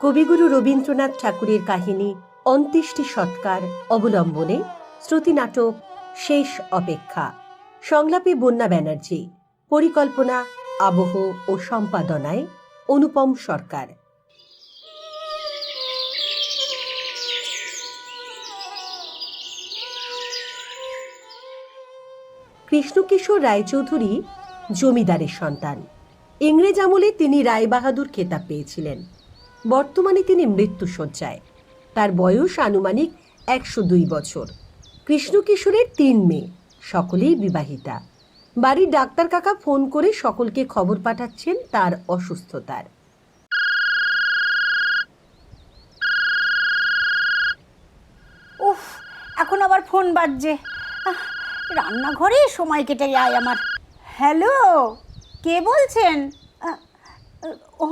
কবিগুরু রবীন্দ্রনাথ ঠাকুরের কাহিনী অন্ত্যেষ্টি সৎকার অবলম্বনে শ্রুতি নাটক শেষ অপেক্ষা। সংলাপে বন্যা ব্যানার্জি। পরিকল্পনা, আবহ ও সম্পাদনায় অনুপম সরকার। কৃষ্ণকিশোর রায়চৌধুরী জমিদারের সন্তান। ইংরেজ আমলে তিনি রায়বাহাদুর খেতাব পেয়েছিলেন। বর্তমানে তিনি মৃত্যুশয্যায় তার বয়স আনুমানিক একশো দুই বছর। কৃষ্ণকিশোরের তিন মেয়ে, সকলেই বিবাহিতা। বাড়ির ডাক্তার কাকা ফোন করে সকলকে খবর পাঠাচ্ছেন তার অসুস্থতার। উফ, এখন আবার ফোন বাজছে। রান্নাঘরে সময় কেটে যায় আমার। হ্যালো, কে বলছেন? ও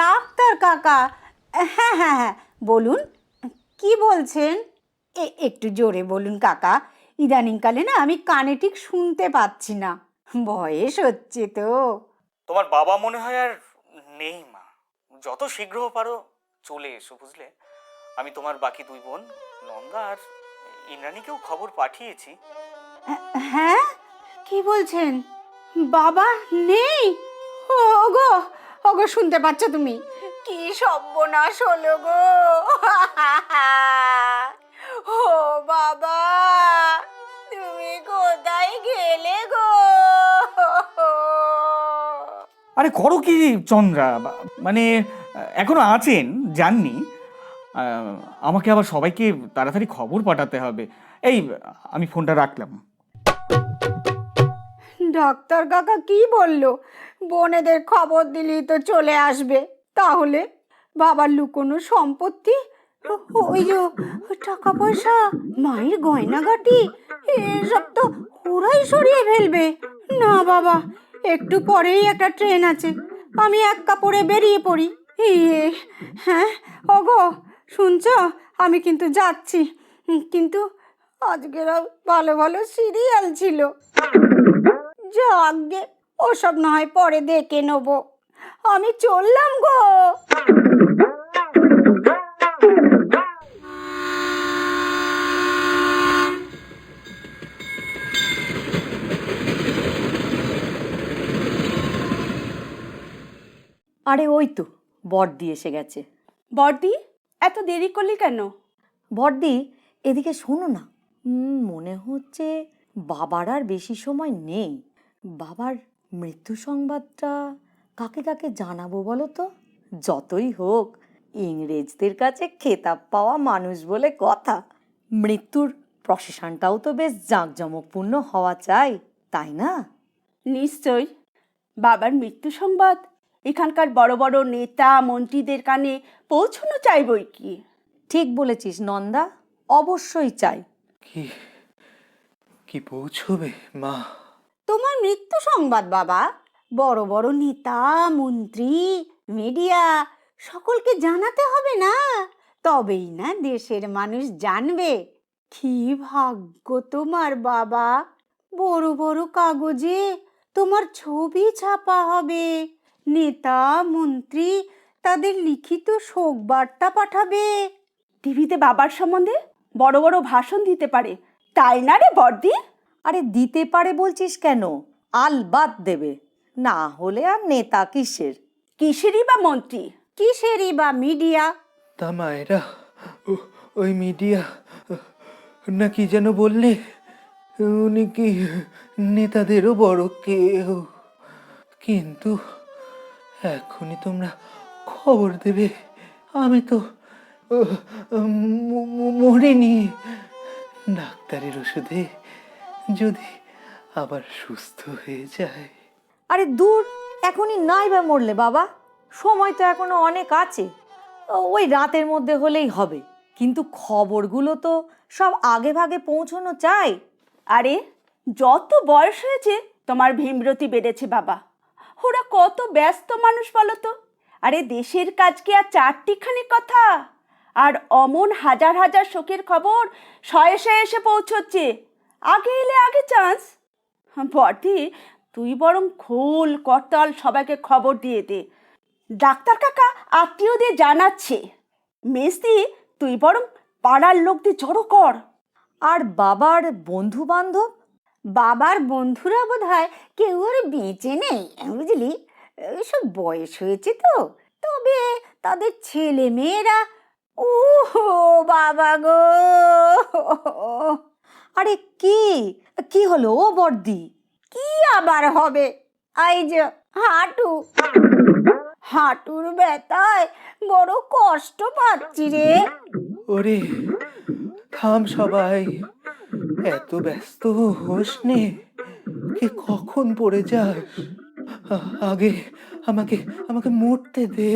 ডাক্তার কাকা। হ্যাঁ হ্যাঁ হ্যাঁ বলুন কি বলছেন? এ একটু জোরে বলুন কাকা ইদানিংকালে না আমি কানে ঠিক শুনতে পাচ্ছি না বয়স হচ্ছে তো। তোমার বাবা মনে হয় আর নেই মা যত শীঘ্র পারো চলে এসো বুঝলে? আমি তোমার বাকি দুই বোন নন্দা আর ইন্দ্রাণীকেও খবর পাঠিয়েছি। হ্যাঁ কি বলছেন? বাবা নেই? ওগো ওগো শুনতে পাচ্ছ তুমি? কি সর্বনাশ হলো গো? ও বাবা তুমি কোথায় গেলে গো? আরে করো কি চন্দ্রা বা- মানে এখনও আছেন জাননি আমাকে আবার সবাইকে তাড়াতাড়ি খবর পাঠাতে হবে। এই আমি ফোনটা রাখলাম। ডাক্তার কাকা কি বলল? বোনেদের খবর দিলেই তো চলে আসবে। তাহলে বাবার লুকোনো সম্পত্তি ওই টাকা পয়সা মায়ের গয়নাগাটি, এসব তো ওরাই সরিয়ে ফেলবে। না বাবা, একটু পরেই একটা ট্রেন আছে। আমি এক কাপড়ে বেরিয়ে পড়ি। হ্যাঁ? ওগো, শুনছ? আমি কিন্তু যাচ্ছি। কিন্তু আজকের ভালো ভালো সিরিয়াল ছিল। যাগে ওসব না হয় পরে দেখে নেব। আমি চললাম গো। আরে ওই তো বড়দি এসে গেছে। বর্দি এত দেরি করলি কেন? বড়দি এদিকে শোনো না। উম, মনে হচ্ছে বাবার আর বেশি সময় নেই। বাবার মৃত্যু সংবাদটা কাকে কাকে জানাব বলো তো? যতই হোক ইংরেজদের কাছে খেতাব পাওয়া মানুষ বলে কথা। মৃত্যুর প্রসেশনটাও তো বেশ জাঁকজমকপূর্ণ হওয়া চাই তাই না? নিশ্চয় বাবার মৃত্যু সংবাদ? এখানকার বড় বড় নেতা মন্ত্রীদের কানে পৌঁছানো চাইবই কি? ঠিক বলেছিস নন্দা অবশ্যই চাই। কি কি পৌঁছবে মা? তোমার মৃত্যু সংবাদ, বাবা। বড় বড় নেতা, মন্ত্রী মিডিয়া সকলকে জানাতে হবে না। তবেই না দেশের মানুষ জানবে। কি ভাগ্য তোমার, বাবা। বড় বড় কাগজে তোমার ছবি ছাপা হবে। নেতা, মন্ত্রী তাদের লিখিত শোক বার্তা পাঠাবে। টিভিতে বাবার সম্বন্ধে বড় বড় ভাষণ দিতে পারে। তাই না রে বর্দি আরে দিতে পারে বলছিস কেন? আলবাদ দেবে। না হলে আর নেতা কিসের? কিসেরই বা মন্ত্রী? কিসেরই বা মিডিয়া? তা মায়েরা ও- ওই মিডিয়া না কি যেন বললে? উনি কি নেতাদেরও বড় কেউ? কিন্তু এখনই তোমরা খবর দেবে। আমি তো আহ, ম- ম- মরিনি। ডাক্তারের ওষুধে যদি আবার সুস্থ হয়ে যায়। আরে দূর, এখনই নাই বা মরলে বাবা। সময় তো এখনও অনেক আছে। ওই রাতের মধ্যে হলেই হবে। কিন্তু খবরগুলো তো সব আগে ভাগে পৌঁছানো চাই। আরে, যত বয়স হয়েছে, তোমার ভীমরতি বেড়েছে বাবা। ওরা কত ব্যস্ত মানুষ বলো তো। আরে দেশের কাজ কি আর চারটিখানি কথা? আর অমন হাজার হাজার শোকের খবর শয়ে শয়ে এসে পৌঁছচ্ছে। আগে এলে আগে চান্স। বটি তুই বরং খোল করতাল সবাইকে খবর দিয়ে দে। ডাক্তার কাকা আত্মীয়দের জানাচ্ছে। মেসদি তুই বরং পাড়ার লোকদের জড়ো কর। আর বাবার বন্ধু বান্ধব বাবার বন্ধুরা বোধ হয় কেউ আর বেঁচে নেই বুঝলি? সব বয়স হয়েছে তো। তবে তাদের ছেলে মেয়েরা ও বাবা গো! আরে কি? কি হলো ও বর্দি? কি আবার হবে? এই যে হাঁটু। হাঁটুর ব্যথায় বড় কষ্ট পাচ্ছি রে। ওরে থাম সবাই। এত ব্যস্ত হোস নে। কে কখন পড়ে যাস আগে আমাকে আমাকে মরতে দে।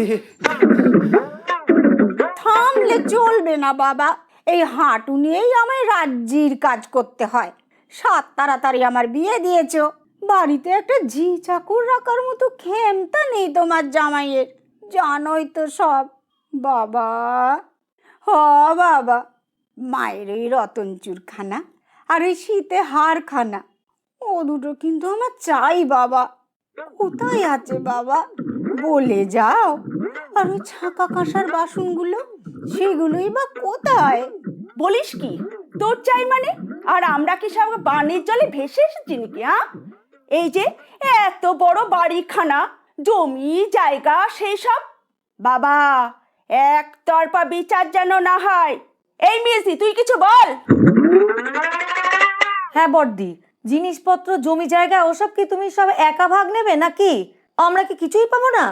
থামলে চলবে না বাবা। এই হাঁটু নিয়েই আমায় রাজ্যির কাজ করতে হয়। সাত তাড়াতাড়ি আমার বিয়ে দিয়েছ। বাড়িতে একটা ঝি চাকুর রাখার মতো খেমতা নেই তোমার জামাইয়ের। জানোই তো সব। বাবা। হ, বাবা। মায়ের ওই রতনচুরখানা আর ওই শীতে হারখানা, ও দুটো কিন্তু আমার চাই, বাবা। কোথায় আছে, বাবা? বলে যাও। আর ওই ছাঁকা কাঁসার বাসনগুলো, সেগুলোই বা কোথায়? বলিস কি? তোর চাই মানে? আর আমরা কি সব বানের জলে ভেসে এসেছি নাকি হ্যাঁ এই যে এত বড় বাড়িখানা, জমি, জায়গা, সেই সব? বাবা, একতরফা বিচার যেন না হয়। এই মেজি তুই কিছু বল। হ্যাঁ বর্দি জিনিসপত্র, জমি, জায়গা, ওসব কি তুমি সব একা ভাগ নেবে নাকি? আমরা কি কিছুই পাবো না?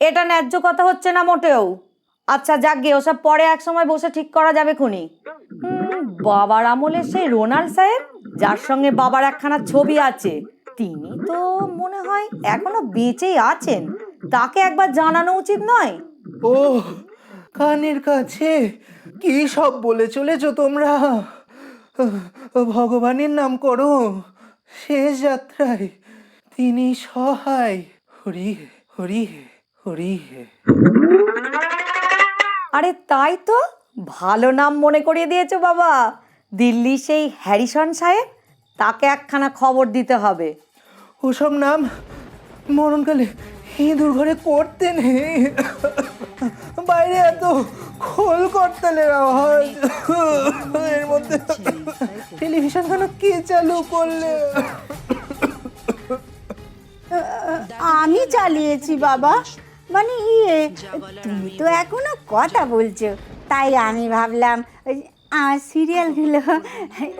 এটা ন্যায্য কথা হচ্ছে না মোটেও। আচ্ছা যাক গে, ওসব পরে এক সময় বসে ঠিক করা যাবে খুনি। বাবার আমলে সেই রোনাল্ড সাহেব যার সঙ্গে বাবার একখানা ছবি আছে। তিনি তো মনে হয় এখনও বেঁচেই আছেন। তাকে একবার জানানো উচিত নয়। ও কানের কাছে কি সব বলে চলেছো তোমরা? ভগবানের নাম করো। শেষ যাত্রায় তিনি সহায়। হরি হরি হরি আরে তাই তো? ভালো নাম মনে করিয়ে দিয়েছ বাবা। দিল্লি সেই হ্যারিসন সাহেব? তাকে একখানা খবর দিতে হবে। ওসব নাম মরণকালে ইঁদুর ঘরে করতে নেই। বাইরে এত খোল করতালের আওয়াজ। এর মধ্যে টেলিভিশন কেন কে চালু করলে? আমি চালিয়েছি বাবা। মানে ইয়ে তুমি তো এখনও কথা বলছো। তাই আমি ভাবলাম, ওই আমার সিরিয়ালগুলো,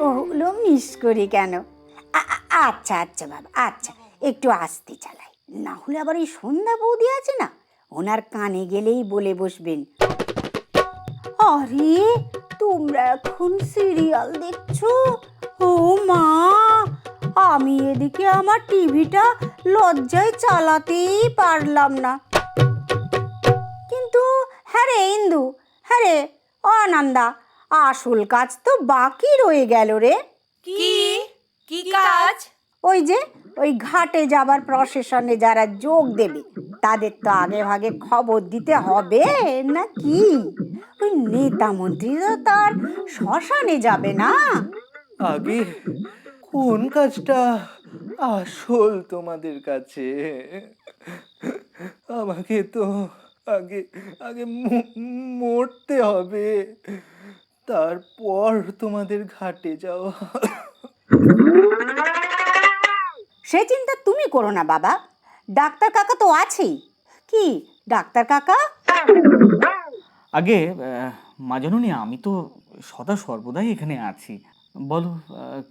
ওগুলো মিস করি কেন? আচ্ছা আচ্ছা বাবা আচ্ছা একটু আস্তে চালাই। না হলে আবার এই সন্ধ্যা বৌদি আছে না? ওনার কানে গেলেই বলে বসবেন। আরে, তোমরা এখন সিরিয়াল দেখছ? ও মা, আমি এদিকে আমার টিভিটা লজ্জায় চালাতেই পারলাম না। কিন্তু হ্যাঁ রে, ইন্দু হ্যাঁ রে ও আসল কাজ তো বাকি রয়ে গেল রে। কি? কি কাজ? ওই যে ওই ঘাটে যাবার প্রসেশনে যারা যোগ দেবে তাদের তো আগে ভাগে খবর দিতে হবে না কি? ওই নেতা মন্ত্রী তো তার শ্মশানে যাবে না। আগে কোন কাজটা আসল তোমাদের কাছে? আমাকে তো আগে আগে ম- মরতে হবে। তারপর তোমাদের ঘাটে যাওয়া। সে চিন্তা তুমি করো না বাবা। ডাক্তার কাকা তো আছেই। কি ডাক্তার কাকা? আগে আহ, মা জননী আমি তো সদা সর্বদাই এখানে আছি। বলো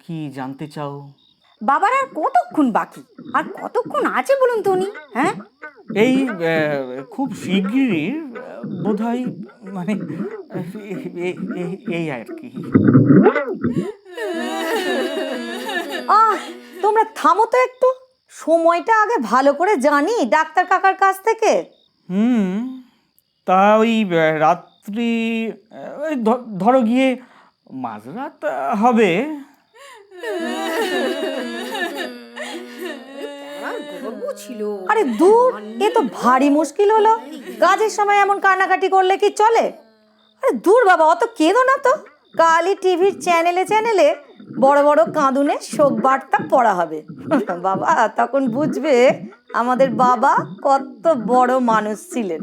কি জানতে চাও? বাবার আর কতক্ষণ বাকি? আর কতক্ষণ আছে বলুন তো উনি? হ্যাঁ? এই খুব শিগগিরই বোধ হয় মানে এই আর কি। আহ তোমরা থামো তো একটু। সময়টা আগে ভালো করে জানি ডাক্তার কাকার কাছ থেকে। হুম তা ওই রাত্রি ধরো গিয়ে মাঝরাত আহ, আরে দূর, এ তো ভারী মুশকিল হলো। কাজের সময় এমন কান্নাকাটি করলে কি চলে? আরে দূর বাবা, অত কেঁদো না তো। কালই টিভির চ্যানেলে চ্যানেলে বড় বড় কাঁদুনে শোক বার্তা পড়া হবে। বাবা, তখন বুঝবে আমাদের বাবা কত বড় মানুষ ছিলেন।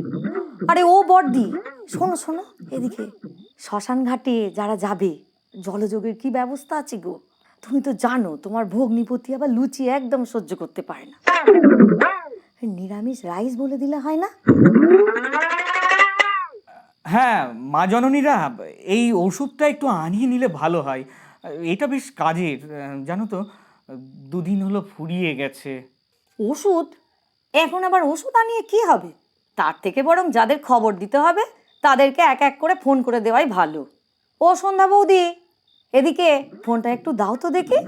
আরে ও বর্দি শোনো শোনো, এদিকে শ্মশান ঘাটে যারা যাবে, জলযোগের কি ব্যবস্থা আছে গো? তুমি তো জানো তোমার ভগ্নিপতি আবার লুচি একদম সহ্য করতে পারে না। নিরামিষ রাইস বলে দিলে হয় না? হ্যাঁ মা জননীরা এই ওষুধটা একটু আনিয়ে নিলে ভালো হয়। এটা বেশ কাজের জানো তো দুদিন হলো ফুরিয়ে গেছে। ওষুধ? এখন আবার ওষুধ আনিয়ে কি হবে? তার থেকে বরং যাদের খবর দিতে হবে তাদেরকে এক এক করে ফোন করে দেওয়াই ভালো। ও সন্ধ্যা বৌদি! এদিকে ফোনটা একটু দাও তো দেখি।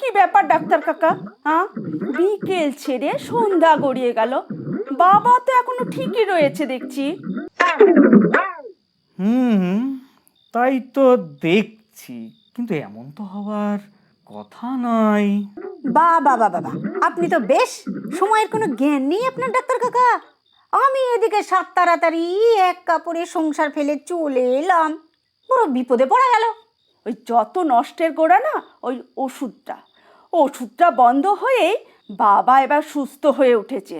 কি ব্যাপার ডাক্তার কাকা? হ্যাঁ? বিকেল ছেড়ে সন্ধ্যা গড়িয়ে গেল। বাবা তো এখনও ঠিকই রয়েছে দেখছি। হুম তাই তো দেখছি। কিন্তু এমন তো হওয়ার কথা নয় বা বাবা বাবা আপনি তো বেশ সময়ের কোনো জ্ঞান নেই আপনার ডাক্তার কাকা। আমি এদিকে সাত তাড়াতাড়ি এক কাপড়ে সংসার ফেলে চলে এলাম। বড় বিপদে পড়া গেল। ওই যত নষ্টের গোড়া না ওই ওষুধটা। ওষুধটা বন্ধ হয়ে বাবা এবার সুস্থ হয়ে উঠেছে।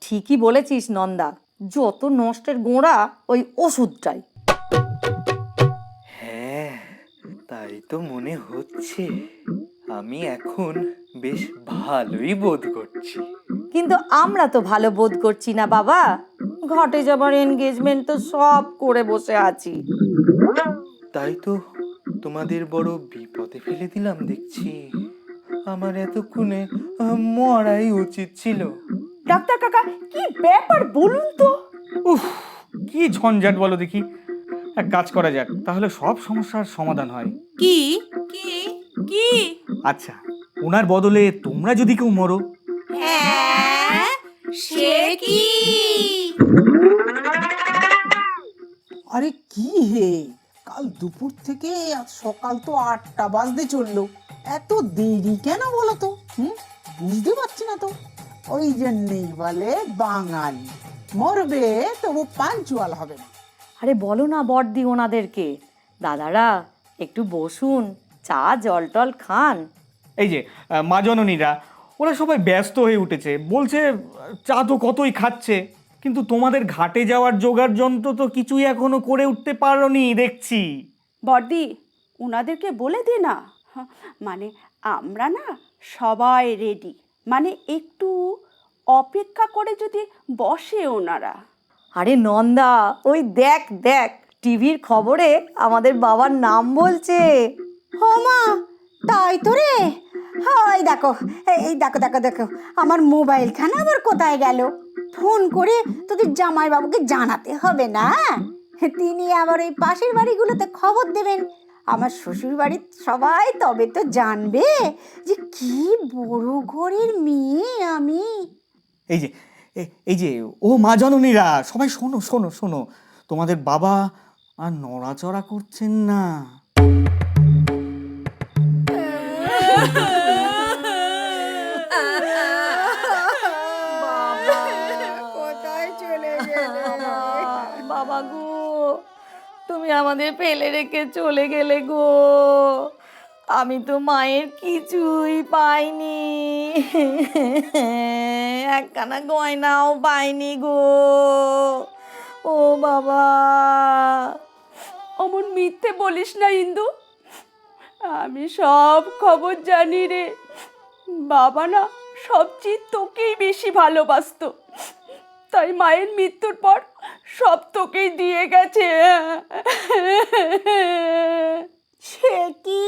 ঠিকই বলেছিস নন্দা যত নষ্টের গোড়া ওই ওষুধটাই। হ্যাঁ তাই তো মনে হচ্ছে। আমি এখন বেশ ভালোই বোধ করছি। কিন্তু আমরা তো ভালো বোধ করছি না বাবা। ঘটে যাবার এনগেজমেন্ট তো সব করে বসে আছি। তাই তো তোমাদের বড় বিপদে ফেলে দিলাম দেখছি। আমার এতক্ষণে মরাই উচিত ছিল। ডাক্তার কাকা কি ব্যাপার বলুন তো? উফ কি ঝঞ্ঝাট বলো দেখি। এক কাজ করা যাক তাহলে সব সমস্যার সমাধান হয়। কি? কি? কি? আচ্ছা ওনার বদলে তোমরা যদি কেউ মরো। হ্যাঁ সে কি? আরে কি হে? কাল দুপুর থেকে আজ সকাল তো আটটা বাজতে চলল। এত দেরি কেন বলো তো? হুম? বুঝতে পারছি না তো। ওই জন্যেই বলে বাঙালি। মরবে তবু পাঞ্চুয়াল হবে না। আরে বলো না বড়দি ওনাদেরকে। দাদারা একটু বসুন চা জল টল খান। এই যে মা জননীরা ওরা সবাই ব্যস্ত হয়ে উঠেছে। বলছে চা তো কতই খাচ্ছে। কিন্তু তোমাদের ঘাটে যাওয়ার জোগাড় যন্ত্র তো কিছুই এখনও করে উঠতে পারোনি দেখছি। বর্দি ওনাদেরকে বলে দে না। হ্যাঁ, মানে আমরা না সবাই রেডি মানে একটু অপেক্ষা করে যদি বসে ওনারা। আরে নন্দা ওই দেখ দেখ টিভির খবরে আমাদের বাবার নাম বলছে। ও মা তাই তো রে। হাই দেখো এই- এই দেখো দেখো দেখো আমার মোবাইলখানা আবার কোথায় গেল? ফোন করে তোদের জামাইবাবুকে জানাতে হবে না। তিনি আবার ওই পাশের বাড়িগুলোতে খবর দেবেন। আমার শ্বশুর বাড়ির সবাই তবে তো জানবে যে কি বড় ঘরের মেয়ে আমি। এই যে এই যে ও মা জননীরা সবাই শোনো শোনো শোনো। তোমাদের বাবা আর নড়াচড়া করছেন না। তুমি আমাদের ফেলে রেখে চলে গেলে গো। আমি তো মায়ের কিছুই পাইনি। একখানা গয়নাও পাইনি গো। ও বাবা, অমন মিথ্যে বলিস না ইন্দু। আমি সব খবর জানি রে। বাবা না সবচেয়ে তোকেই বেশি ভালোবাসতো। তাই মায়ের মৃত্যুর পর সব তোকেই দিয়ে গেছে। সে কি?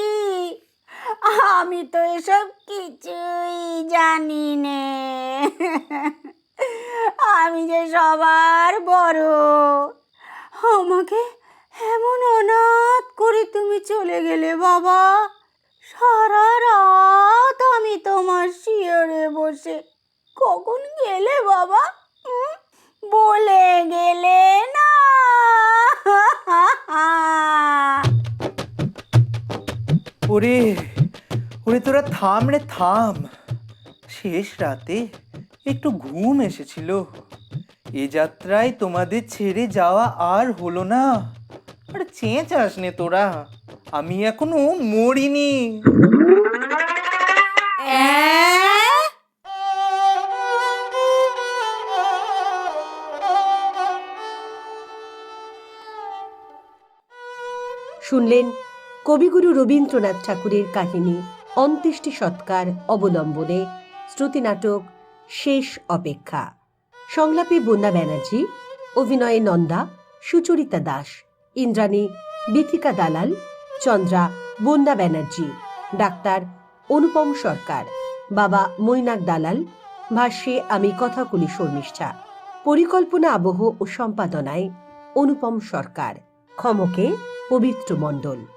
আমি তো এসব কিছুই জানি নে। আমি যে সবার বড়। আমাকে এমন অনাথ করে তুমি চলে গেলে বাবা। সারা রাত আমি তোমার শিয়রে বসে। কখন গেলে বাবা? উম, বলে গেলে ওরে ওরে তোরা থাম রে, থাম। শেষ রাতে একটু ঘুম এসেছিল। এ যাত্রায় তোমাদের ছেড়ে যাওয়া আর হলো না। আরে চেঁচাস নে তোরা, আমি এখনও মরিনি। শুনলেন কবিগুরু রবীন্দ্রনাথ ঠাকুরের কাহিনী অন্ত্যেষ্টি সৎকার অবলম্বনে শ্রুতি নাটক শেষ অপেক্ষা। সংলাপে বন্যা ব্যানার্জি, অভিনয়ে নন্দা, সুচরিতা দাস, ইন্দ্রাণী, বিথিকা দালাল, চন্দ্রা, বন্যা ব্যানার্জি, ডাক্তার অনুপম সরকার, বাবা মৈনাক দালাল, ভাষ্যে আমি কথাকুলি শর্মিষ্ঠা। পরিকল্পনা আবহ ও সম্পাদনায় অনুপম সরকার। ক্ষমকে পবিত্র মণ্ডল।